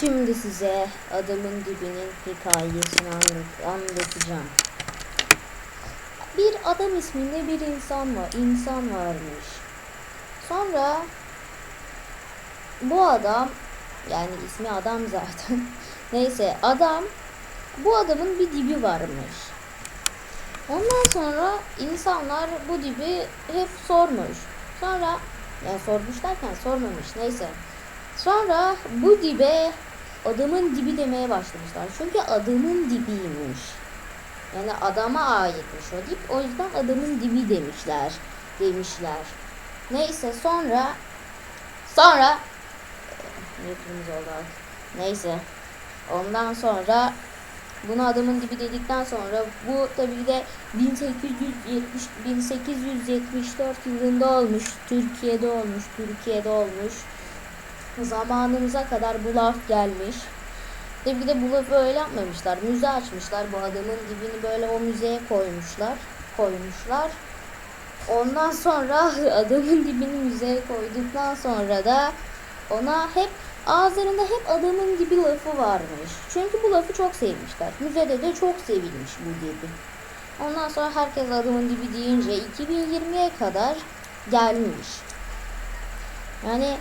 Şimdi size adamın dibinin hikayesini anlat- anlatacağım. Bir adam isminde bir insan var, insan varmış. Sonra bu adam yani ismi adam zaten. Neyse adam bu adamın bir dibi varmış. Ondan sonra insanlar bu dibi hep sormuş. Sonra yani sormuş derken sormamış neyse. Sonra bu dibe adamın dibi demeye başlamışlar. Çünkü adamın dibiymiş. Yani adama aitmiş o dip. O yüzden adamın dibi demişler. Demişler. Neyse sonra sonra Niye kırmızı oldu artık? Neyse. Ondan sonra bunu adamın dibi dedikten sonra bu tabii de 1870 1874 yılında olmuş. Türkiye'de olmuş. Türkiye'de olmuş. Zamanımıza kadar bu laf gelmiş. Tabii de bu lafı öyle yapmamışlar. Müze açmışlar. Bu adamın dibini böyle o müzeye koymuşlar. Koymuşlar. Ondan sonra adamın dibini müzeye koyduktan sonra da ona hep ağızlarında hep adamın dibi lafı varmış. Çünkü bu lafı çok sevmişler. Müzede de çok sevilmiş bu dibi. Ondan sonra herkes adamın dibi deyince 2020'ye kadar gelmiş. Yani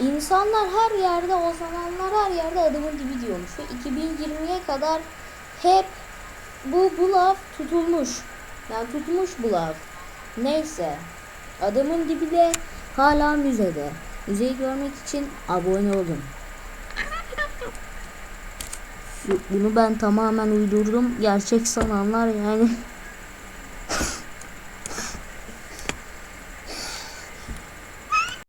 insanlar her yerde o zamanlar her yerde adamın dibi diyormuş. Ve 2020'ye kadar hep bu, bu laf tutulmuş. Yani tutmuş bu laf. Neyse. Adamın dibi de hala müzede. Müzeyi görmek için abone olun. Bunu ben tamamen uydurdum. Gerçek sananlar yani